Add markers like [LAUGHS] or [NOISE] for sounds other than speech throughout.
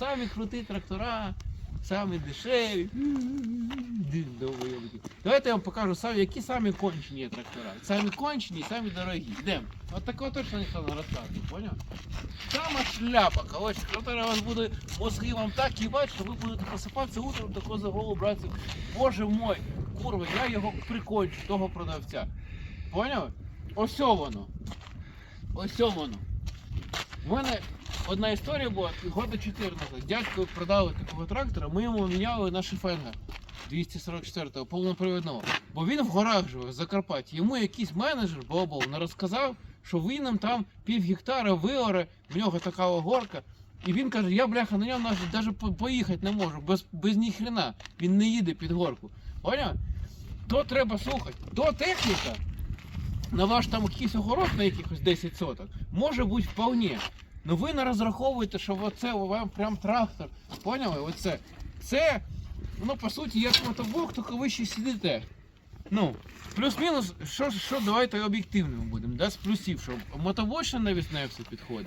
самі круті трактора, самі дешеві. Давайте я вам покажу самі, які самі кончені трактора. Самі кончені, і самі дорогі. Йдемо. От такого точно ніхто не розказує, поняв? Сама шляпа, коротше, которая вас буде мозги вам так їбать, що ви будете просипатися утром такого за голову братися. Боже мой, курва, я його прикончу, того продавця. Поняв? Ось воно. Ось воно. У мене одна історія була, года 14. Дядько продали такого трактора, ми йому міняли на шифенга 244-го повнопривідного. Бо він в горах живе, в Закарпатті. Йому якийсь менеджер Бобов не розказав, що він нам там пів гектара виоре, в нього така горка. І він каже, я бляха на ньому навіть поїхати не можу, без, без ніхрена. Він не їде під горку. Поняв? То треба слухати, то техніка на ваш там якийсь огород на якихось 10 соток, може бути вполне. Ну ви не розраховуєте, що оце вам прям трактор. Поняли? Оце. Це, ну по суті, як мотоблок, тільки ви ще сидите. Ну, плюс-мінус, що, що давайте об'єктивними будемо, да, з плюсів, що мотоблочна навісне все підходить.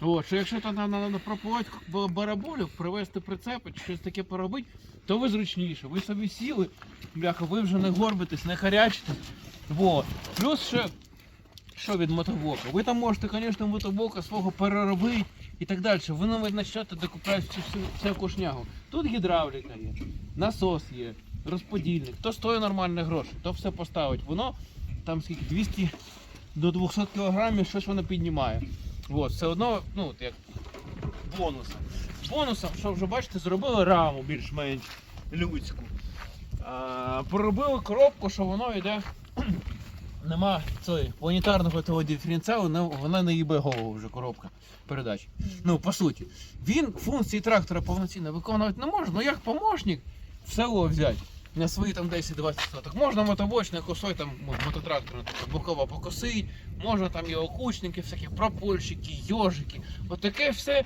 От, що якщо там треба проплати бараболю, привезти прицепи чи щось таке поробити, то ви зручніше. Ви собі сіли, бляха, ви вже не горбитесь, не харячите. Плюс ще, що від мотоблока. Ви там можете, звісно, мотоблока свого переробити і так далі. Ви навіть почнете докупляти всю, всю, всяку шнягу. Тут гідравліка є, насос є, розподільник, то стоїть нормальні гроші, то все поставить. Воно там скільки 200 до 200 кг щось воно піднімає. От, все одно, ну, як бонусом. Бонусом, що вже бачите, зробили раму більш-менш людську. А, проробили коробку, що воно йде. Нема цієї планетарного того диференціалу, вона не їбе голову вже коробка передач. Ну, по суті. Він функції трактора повноцінно виконувати не може, ну як помощник в село взяти на свої там 10-20 соток. Можна мотобочне косой, там мо- мототракторна така бокова покосить, можна там його кучники, всякі пропольщики, йожики. От таке все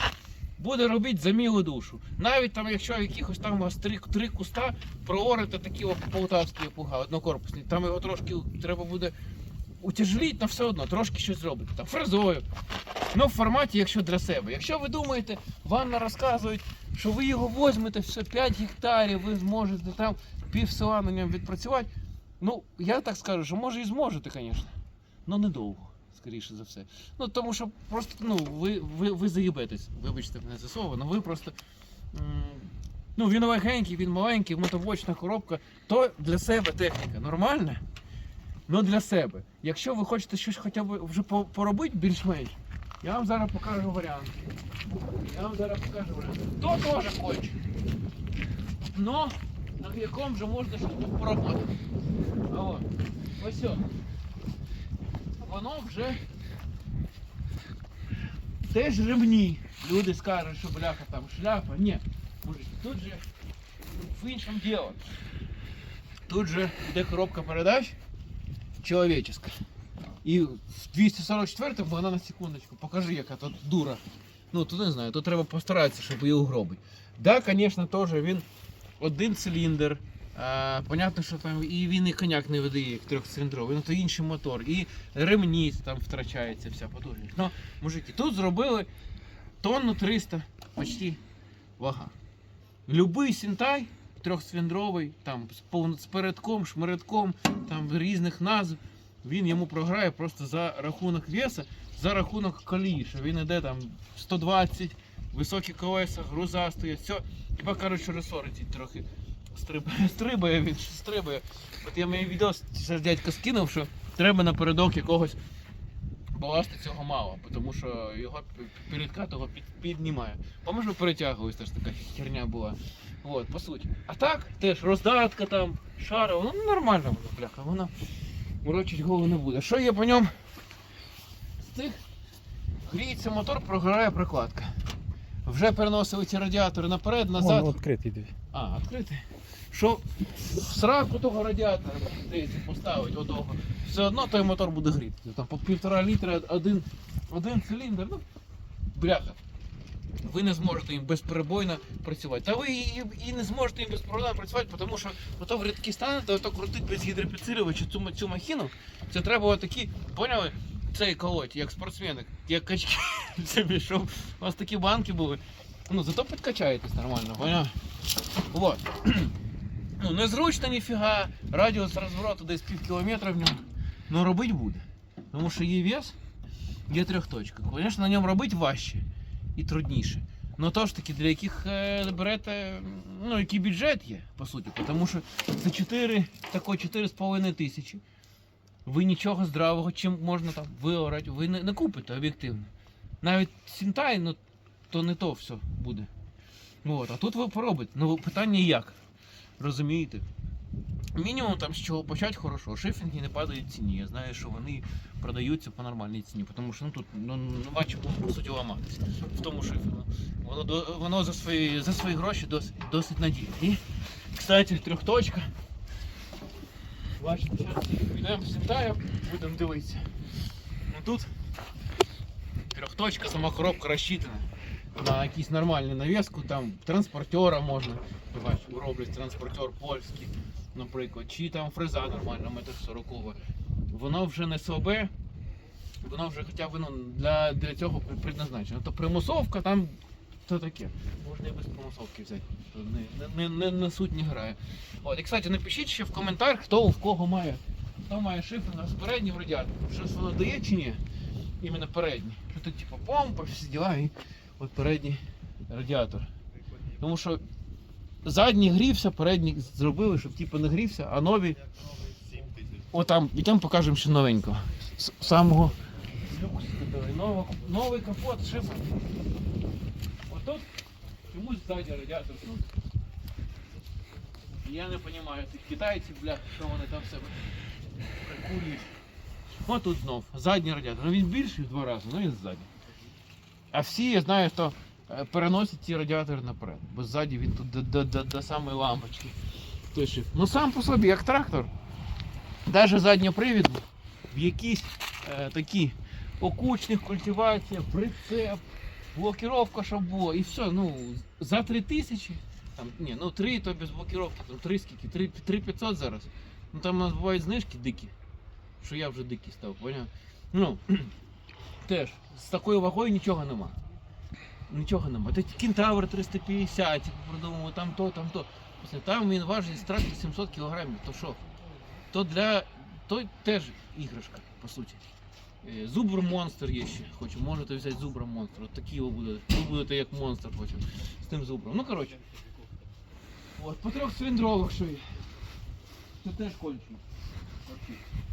буде робити за мілу душу. Навіть там, якщо якихось там у вас три, три куста проорити такі полтавські пуга, однокорпусні, там його трошки треба буде утяжеліть, але все одно трошки щось зробити. Там фрезою. Ну, в форматі, якщо для себе. Якщо ви думаєте, вам розказують, що ви його возьмете, все 5 гектарів, ви зможете там пів села на ньому відпрацювати. Ну, я так скажу, що може і зможете, звісно. але недовго, скоріше за все. Ну, тому що просто, ну, ви, ви, ви заїбетесь, вибачте мене за слово, але ви просто. Ну, він легенький, він маленький, мотовочна коробка, то для себе техніка нормальна. Ну для себе. Якщо ви хочете щось хоча б вже поробити більш-менш, я вам зараз покажу варіант. Я вам зараз покажу варіант. То теж хочу. Но на якому вже можна щось пороботати. А ось. Воно вже теж ремні. Люди скажуть, що бляха там шляпа. Ні, мужики, тут же в іншому діло. Тут же йде коробка передач человеческая. І в 244 вона на секундочку, покажи, яка тут дура. Ну, тут не знаю, тут треба постаратися, щоб її угробити. Да, звісно, теж він один циліндр. А, понятно, що там і він і коняк не видає, як трьохциліндровий, ну то інший мотор, і ремні там втрачається вся потужність. Ну, мужики, тут зробили тонну 300 почти вага. Любий сінтай трьохциліндровий, там з передком, шмередком, там різних назв, він йому програє просто за рахунок веса, за рахунок колії, що він іде там 120, високі колеса, груза стоять, все. Хіба кажуть, що ресори трохи стрибає, [LAUGHS] стрибає він, стрибає. От я мені відео ще дядько скинув, що треба напередок якогось баласту цього мало, тому що його передка того під, піднімає. Поможе перетягувалась, теж така херня була. От, по суті. А так, теж роздатка там, шари, воно нормально воно, бляха, воно морочить голову не буде. Що є по ньому? З цих гріється мотор, програє прокладка. Вже переносили ці радіатори наперед, назад. Вон відкритий дві. А, відкритий. Що сраку того радіатора здається, поставить отого. Все одно той мотор буде гріти. Там по півтора літра один, один циліндр. Ну, бляха. Ви не зможете їм безперебойно працювати. Та ви і, і не зможете їм безперебойно працювати, тому що ото в рідкі станете, ото крутить без гідропідсилювача цю, цю махіну. Це треба отакі, поняли? Цей колоть, як спортсмени, як качки [LAUGHS] собі, щоб у вас такі банки були. Ну, зато підкачаєтесь нормально, поняв? Вот. [CLEARS THROAT] Ну, незручно ніфіга, радіус розвороту десь пів кілометра в ньому. Ну робить буде. Тому що є вес, є трьохточка. Звісно, на ньому робити важче і трудніше. Ну то ж таки, для яких е, берете, ну, який бюджет є, по суті. Тому що за 4, тако 4,5 тисячі ви нічого здравого, чим можна там виорати, ви не, не купите об'єктивно. Навіть Сінтай, ну то не то все буде. От, а тут ви поробите. Ну питання як. Розумієте? Мінімум там з чого почати хорошо. Шифінги не падають в ціні. Я знаю, що вони продаються по нормальній ціні, тому що ну, тут ну, нема чому по суті ламатися в тому шифінгу. Воно, воно за, свої, за свої гроші досить, досить надійне. І, кстати, трьохточка. Бачите, зараз йдемо Сінтая, будемо дивитися. Ну тут трьохточка, сама коробка розчитана на якийсь нормальний навіску, там транспортера можна. Бачу, роблять транспортер польський, наприклад, чи там фреза нормальна, метр сорокова. Воно вже не СОБ, воно вже хоча б ну, для, для цього предназначено. То примусовка там то таке. Можна і без примусовки взяти. То не, не, не, не суть не грає. От, і кстати, напишіть ще в коментар, хто в кого має. Хто має шифр з переднім радіатором. Щось воно дає чи ні? Іменно передній. Що тут типу помпа, всі діла от передній радіатор. Тому що задній грівся, передній зробили, щоб типу не грівся, а нові. Отам, йдемо покажемо ще новенького. З самого купили. Нового- Новий капот, шифр. Отут чомусь ззаді радіатор тут. Я не розумію цих китайців, бля, що вони там себе прикурюють. Ось тут знов, задній радіатор. Ну він більший в два рази, ну він ззаді. А всі, я знаю, що е, переносять ці радіатори наперед, бо ззаді він тут до, до, до, до самої лампочки. Той шиф. Ну сам по собі, як трактор, навіть задньопривідний, в якісь е, такі окучних культиваціях, прицеп, блокіровка, щоб було, і все, ну, за 3 тисячі, там, ні, ну 3 то без блокіровки, там 3 скільки, 3, 3 500 зараз. Ну там у нас бувають знижки дикі, що я вже дикий став, поняв? Ну, теж, з такою вагою нічого нема. Нічого нема. Та кентавр 350, продумав, там то, там то. Там він важить страшно 700 кілограмів, то що? То для. То теж іграшка, по суті. Е, Зубр монстр є ще. Хочу, можете взяти зубра монстр. От такі ви будете. Ви будете як монстр потім з тим зубром. Ну коротше. От, по трьохциліндрових що є. Це теж кончено.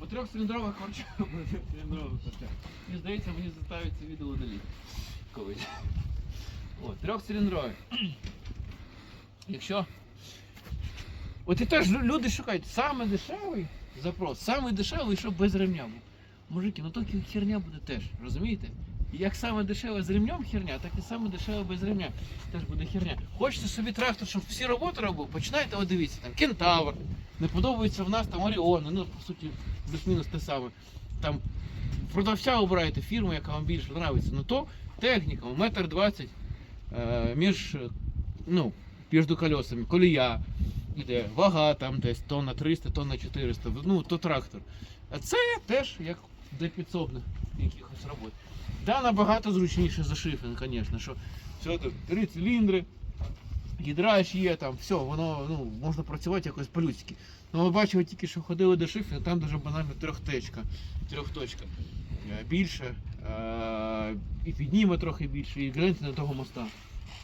По трьохциліндрових харчах, по трьохциліндрових корчах. Мені здається, мені заставить це відео далі. Колись. От, трьохциліндровий. Якщо. От і теж люди шукають саме дешевий запрос, саме дешевий, щоб без ремня був. Мужики, ну то херня буде теж, розумієте? Як саме дешеве з ремнем херня, так і саме дешеве без ремня теж буде херня. Хочете собі трактор, щоб всі роботи робив, починайте от дивіться, там кентавр, не подобається в нас там Оріон, ну по суті плюс-мінус те саме. Там продавця обираєте фірму, яка вам більше подобається. Ну то техніка, метр двадцять е, між, ну, між колесами, колія іде, вага там десь тонна 300, тонна 400, ну то трактор. А це теж як для підсобних якихось робот. Да, набагато зручніше за шифінг, звісно, що все три циліндри, гідрач є, там все, воно ну, можна працювати якось по-людськи. Ну, ми бачили тільки, що ходили до шифінгу, там дуже банально трьохтечка, трьохточка. Е, Більше, е, і підніме трохи більше, і гляньте на того моста.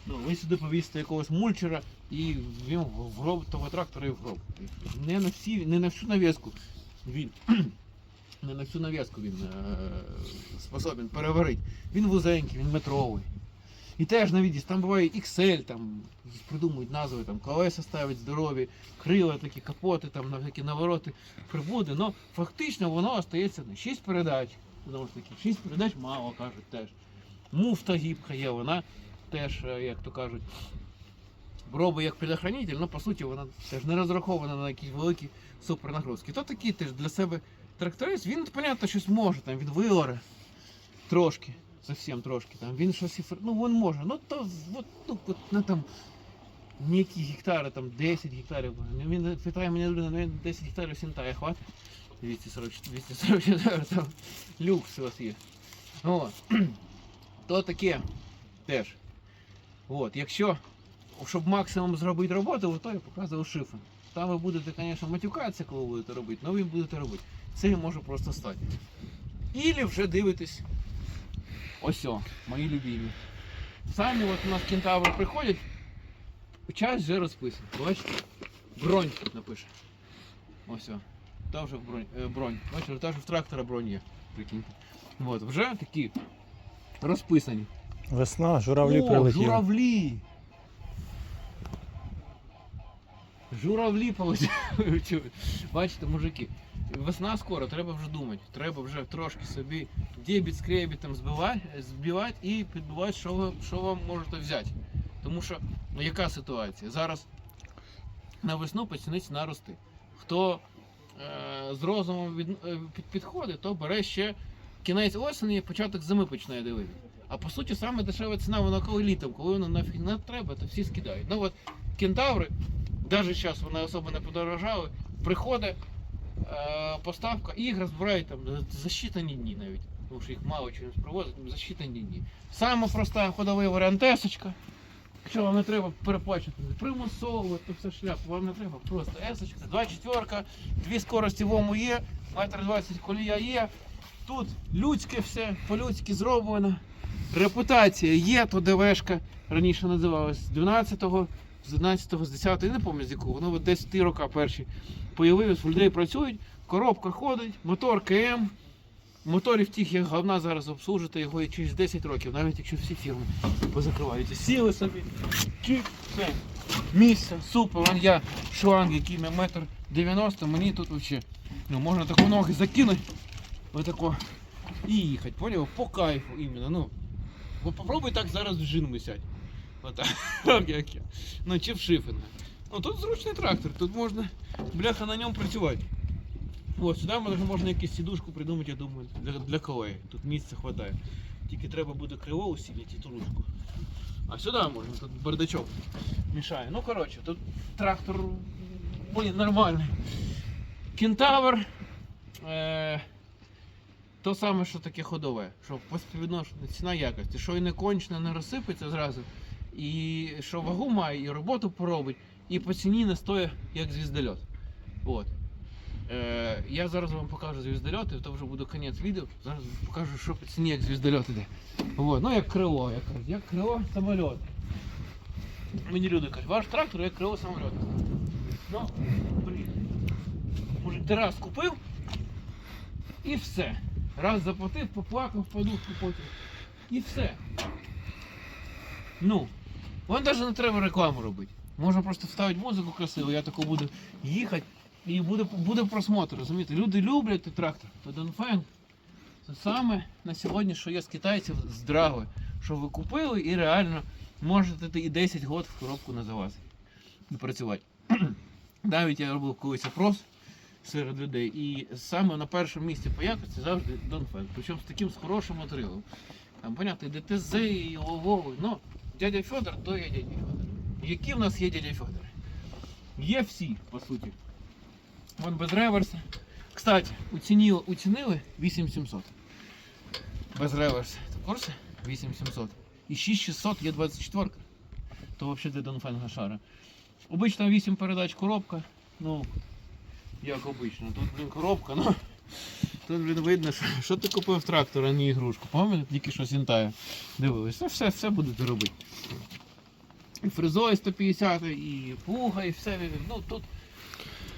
Ну, ви сюди повісите якогось мульчера і він в гроб того трактора і в гроб. Не на всі, не на всю нав'язку він. Не на всю нав'язку він е, способен переварити. Він вузенький, він метровий. І теж на віді, там буває XL, там придумують назви, там колеса ставлять здорові, крила такі, капоти, там на такі навороти, прибуди. Ну фактично воно остається на 6 передач. Знову ж таки, 6 передач мало кажуть теж. Муфта гібка є, вона теж, е, як то кажуть, робить як предохранитель, але по суті вона теж не розрахована на якісь великі супернагрузки. То такий теж для себе тракторист, він, понятно, щось може, там, він вилоре трошки, зовсім трошки. Там, він щось ну він може. Ну то от, ну, от, ну, там ніякі гектари, там 10 гектарів. Він питає мене людина, ну, 10 гектарів сінтає, хватить. 240, 244, там люкс у вас є. О, то таке теж. От, якщо, щоб максимум зробити роботу, то я показував шифр. Там ви будете, звісно, матюкатися, коли будете робити, але ви будете робити. Це може просто стати. Ілі вже дивитесь. Ось о, мої любимі. Самі от у нас кентаври приходять, час вже розписаний. Бачите? Бронь тут напише. Ось о. Там вже бронь. Е, бронь. Бачите, там вже в трактора бронь є. Прикиньте. От, вже такі розписані. Весна, журавлі О, прилетіли. журавлі! Журавлі полетіли. [LAUGHS] Бачите, мужики, весна скоро, треба вже думати. Треба вже трошки собі дебіт з збивати, збивати і підбивати, що ви, що ви можете взяти. Тому що, ну яка ситуація? Зараз на весну почнеться нарости. Хто е, з розумом від, е, під, підходить, то бере ще кінець осені, початок зими починає дивитися. А по суті, саме дешева ціна, вона коли літом, коли вона нафіг не треба, то всі скидають. Ну от кентаври, навіть зараз вони особо не подорожали, приходить поставка, і їх розбирають там за- за щитані дні навіть. Тому що їх мало чимось привозять, за щитані дні. Саме проста ходовий варіант есочка. Якщо вам не треба переплачувати примусово, то все шляпу, вам не треба просто есочка, два четверка, дві скорості в ому є, метр 20 колія є. Тут людське все, по-людськи зроблено. Репутація є, то ДВшка раніше називалась 12-го, з 11-го, з 10-го, я не пам'ятаю з якого, ну от десь ті роки перші появились, в людей працюють, коробка ходить, мотор КМ. Моторів тих як говна зараз обслужити його і через 10 років, навіть якщо всі фірми позакриваються. Сіли собі, чик, все. Місце, супер, вон я шланг, який на метр 90, мені тут взагалі, ну можна таку ноги закинути, отако, і їхати, поняв? По кайфу іменно, ну. Попробуй так зараз в жин сядь. [LAUGHS] Я. Ну чи в шифінг. Ну тут зручний трактор, тут можна, бляха, на ньому працювати. От, сюди можна, можна якусь сідушку придумати, я думаю, для, для колеги. Тут місця вистачає. Тільки треба буде криво усилити ту ручку. А сюди можна, тут бардачок мішає. Ну коротше, тут трактор блін, нормальний. Кентавр. Е, то саме, що таке ходове. Що по співвідношенню ціна якості, що і не кончено, не розсипеться зразу. І що вагу має, і роботу поробить, і по ціні не стоїть як звіздольот. От. Е, я зараз вам покажу звіздольот, то вже буде кінець відео. Зараз покажу, що по ціні як звіздольот іде. От. Ну як крило, як як крило самольот. Мені люди кажуть, ваш трактор як крило самольот. Ну, блін. Може, ти раз купив і все. Раз заплатив, поплакав, подушку потім. І все. Ну, вам навіть не треба рекламу робити. Можна просто вставити музику красиву, я тако буду їхати і буде, буде просмотр, розумієте? Люди люблять трактор. То Донфен. Це саме на сьогодні, що є з китайців з драги, що ви купили і реально можете і 10 років в коробку на заваз і працювати. [CLEARS THROAT] Навіть я робив колись опрос серед людей, і саме на першому місці по якості завжди Донфен. Причому з таким з хорошим матеріалом. Там, понятно, і ДТЗ, і Лововий. Ну, дядя Федор, то є дядя Федор. Які в нас є дядя Федор? Є всі, по суті. Вон без реверса. Кстати, оцінили, оцінили 8700. Без реверса. Ти в курсі? 8700. І 6600 є 24. То взагалі для Донфенга шара. Обично 8 передач коробка. Ну, як обично. Тут, блін, коробка, ну. Тут, блін, видно, що, що ти купив трактор, а не ігрушку. Пам'ятаєте, тільки що сінтає. Дивились. Ну, все, все будете робити. І фрезой 150, і пуга, і все. Ну, тут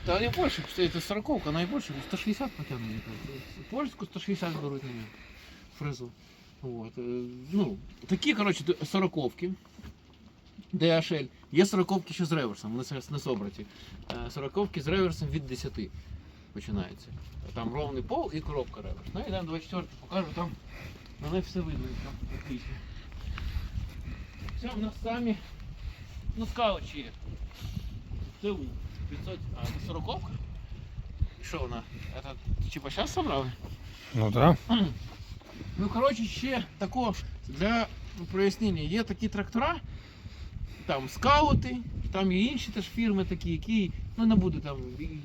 та найбільше, кстати, це 40, найбільше, 160 потягнули. Польську 160 беруть на фрезу. Вот. е, Ну, такі, коротше, 40-ки. DHL. Є 40-ки ще з реверсом, вони зараз не собраті. 40-ки з реверсом від 10 починається. Там ровний пол і коробка реверс. Ну і там 24 покажу, там на них все видно, там отлично. Все, у нас самі, ну скаучі є. ТУ 500, а це 40 І що вона? Это, типа зараз собрали? Ну так. Ну, коротше, ще також для прояснення є такі трактора, там скаути, там є інші теж фірми такі, які ну не буду там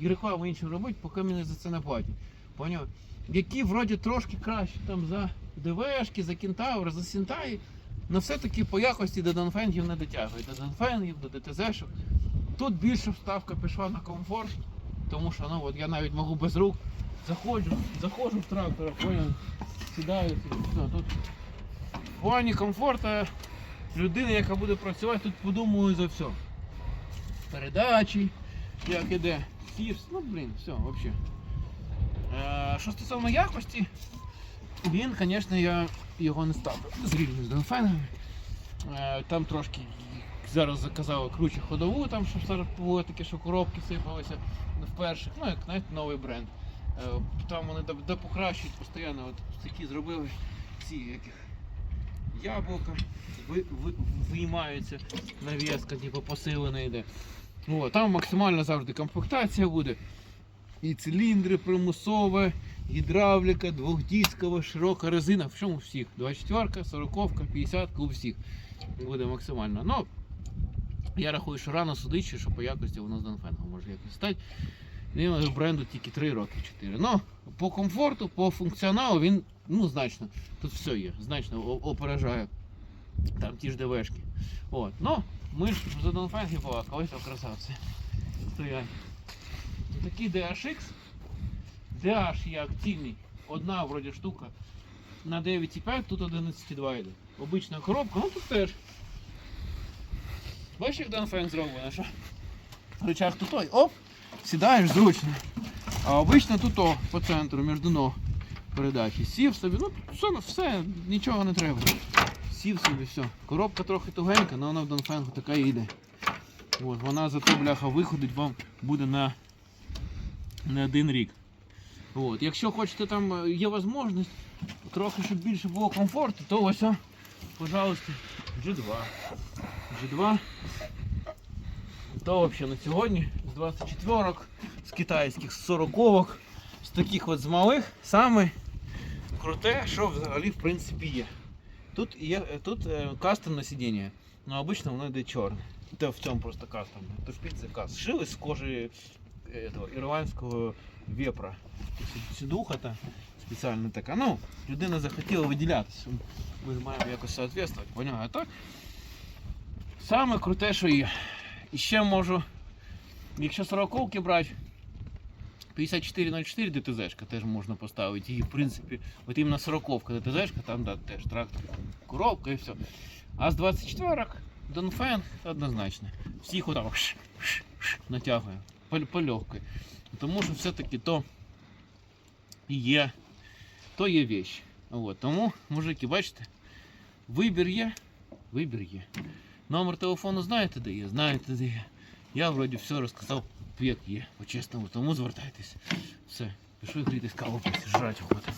рекламу іншим робити, поки мені за це не платять. Поняв? Які вроді трошки краще там за ДВшки, за кентавр, за Сінтаї, але все-таки по якості до Донфенгів не дотягує. До Донфенгів, до ДТЗшок. Тут більше ставка пішла на комфорт, тому що ну, от я навіть можу без рук заходжу, заходжу в трактор, понял, сідаю, все, тут в плані комфорту людина, яка буде працювати, тут подумає за все. Передачі, як іде, сівс, ну блін, все, взагалі. Е, що стосовно якості, він, звісно, я його не ставлю зрівнюю з Донфенгами. Там трошки зараз заказали круче ходову, там, щоб зараз було таке, що коробки сипалися в перших, ну як знаєте, новий бренд. Е, Там вони доп- допокращують постійно, от такі зробили ці яких яблука, ви, ви, виймаються навіска, типу посилена йде. О, там максимально завжди комплектація буде. І циліндри примусове, гідравліка, двохдіскова, широка резина. В чому всіх? 24, 40, 50 у всіх буде максимально. Ну, я рахую, що рано судити, що по якості воно з Донфенгом може якось стати. Він бренду тільки 3 роки 4. Ну, по комфорту, по функціоналу він ну, значно. Тут все є, значно опережає. Там ті ж ДВшки. От. Ну, ми ж за Донфенги балакали, то красавці. Стоять. Такий DHX. DH є акційний. Одна вроді штука. На 9,5, тут 11,2 йде. Обична коробка, ну тут теж. Бачиш, як Донфенг зроблено, що? Рычаг тут той, оп, сідаєш зручно. А обично тут о, по центру, між ног передачі. Сів собі, ну все, все, нічого не треба. Сів собі, все. Коробка трохи тугенька, але вона в Донфенгу така і йде. От, вона зато бляха виходить вам буде на не один рік. От. Якщо хочете там е, є можливість, трохи щоб більше було комфорту, то ось, о, пожалуйста, G2. G2. То взагалі на сьогодні з 24 з китайських з 40 з таких от з малих саме круте, що взагалі в принципі є. Тут є тут е, кастомне сидіння, але обично воно йде чорне. Та в цьому просто кастомне. То в піці каст. Шили з кожи е, этого, ірландського вепра. Сідуха та спеціальна така. Ну, людина захотіла виділятися. Ми маємо якось соответствувати, поняла? А так саме круте, що є. І ще можу, якщо 40 брати, 5404 ДТЗ теж можна поставити. І в принципі, от іменно 40 ДТЗ, там да, теж трактор, коробка і все. А з 24 Донфен однозначно. Всіх отак ш- ш- ш натягує по, по легкой. Тому що все-таки то і є, то є вещь. От, тому, мужики, бачите, вибір є, вибір є. Номер телефону знаєте, де є? Знаєте, де є. Я вроді все розказав, Як є, по-чесному, тому звертайтесь. Все, пішли грітись каву, жрати охота.